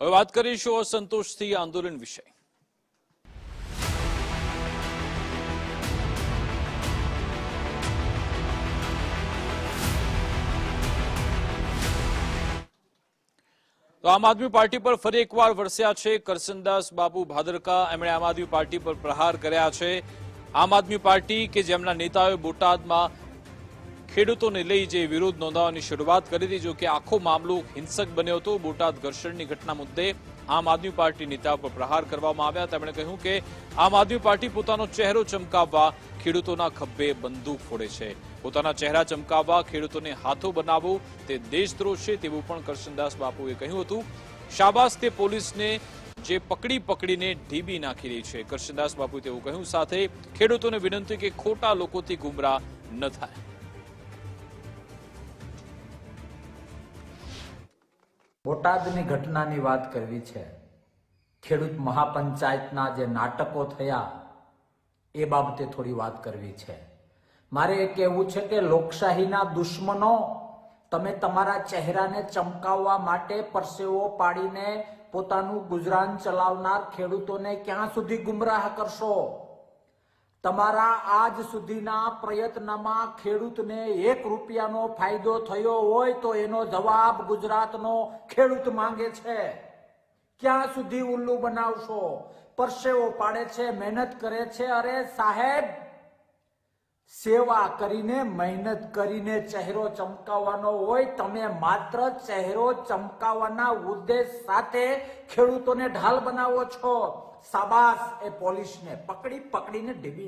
હવે વાત કરીશું અસંતોષથી આંદોલન વિશે. તો આમ આદમી પાર્ટી પર ફરી એકવાર વરસ્યા છે કરસનદાસ બાબુ ભાદરકા. એમણે આમ આદમી પાર્ટી પર પ્રહાર કર્યા છે. આમ આદમી પાર્ટી કે જેમના નેતાઓએ બોટાદમાં ખેડૂતોને લઈ જે વિરોધ નોંધાવવાની શરૂઆત કરી હતી, જો કે આખો મામલો હિંસક બન્યો હતો. બોટાદ ઘર્ષણની ઘટના મુદ્દે આમ આદમી પાર્ટી નેતા પર પ્રહાર કરવામાં આવ્યા. તેમણે કહ્યું કે આમ આદમી પાર્ટી પોતાનો ચહેરો ચમકાવવા ખેડૂતોના ખભે બંદૂક ફોડે છે. પોતાના ચહેરા ચમકાવવા ખેડૂતોને હાથો બનાવવો તે દેશદ્રોહ છે તેવું પણ કરશનદાસ બાપુએ કહ્યું હતું. શાબાસ તે પોલીસને જે પકડી પકડીને ઢીબી નાખી રહી છે. કરશનદાસ બાપુએ તેવું કહ્યું. સાથે ખેડૂતોને વિનંતી કે ખોટા લોકોથી ગુમરાહ ન થાય. બોટાદની ઘટનાની વાત કરવી છે. ખેડૂત મહાપંચાયતના જે નાટકો થયા, એ બાબતે થોડી વાત કરવી છે. મારે એ કહેવું છે કે લોકશાહીના દુશ્મનો તમે તમારા ચહેરાને ચમકાવવા માટે પરસેવો પાડીને પોતાનું ગુજરાન ચલાવનાર ખેડૂતોને ક્યાં સુધી ગુમરાહ કરશો? તમારા આજ સુધીના પ્રયત્નમાં ખેડૂતને એક રૂપિયાનો ફાયદો થયો હોય તો એનો જવાબ ગુજરાતનો ખેડૂત માંગે છે. ક્યાં સુધી ઉલ્લુ બનાવશો? પરસેવો પાડે છે, મહેનત કરે છે. અરે સાહેબ, સેવા કરીને, મહેનત કરીને ચહેરો ચમકાવવાનો હોય, તમે માત્ર ચહેરો ચમકાવવાના ઉદ્દેશ સાથે ખેડૂતોને ઢાલ બનાવો છો. સાબાસ એ પોલીસને પકડી, પકડીને ઢીબી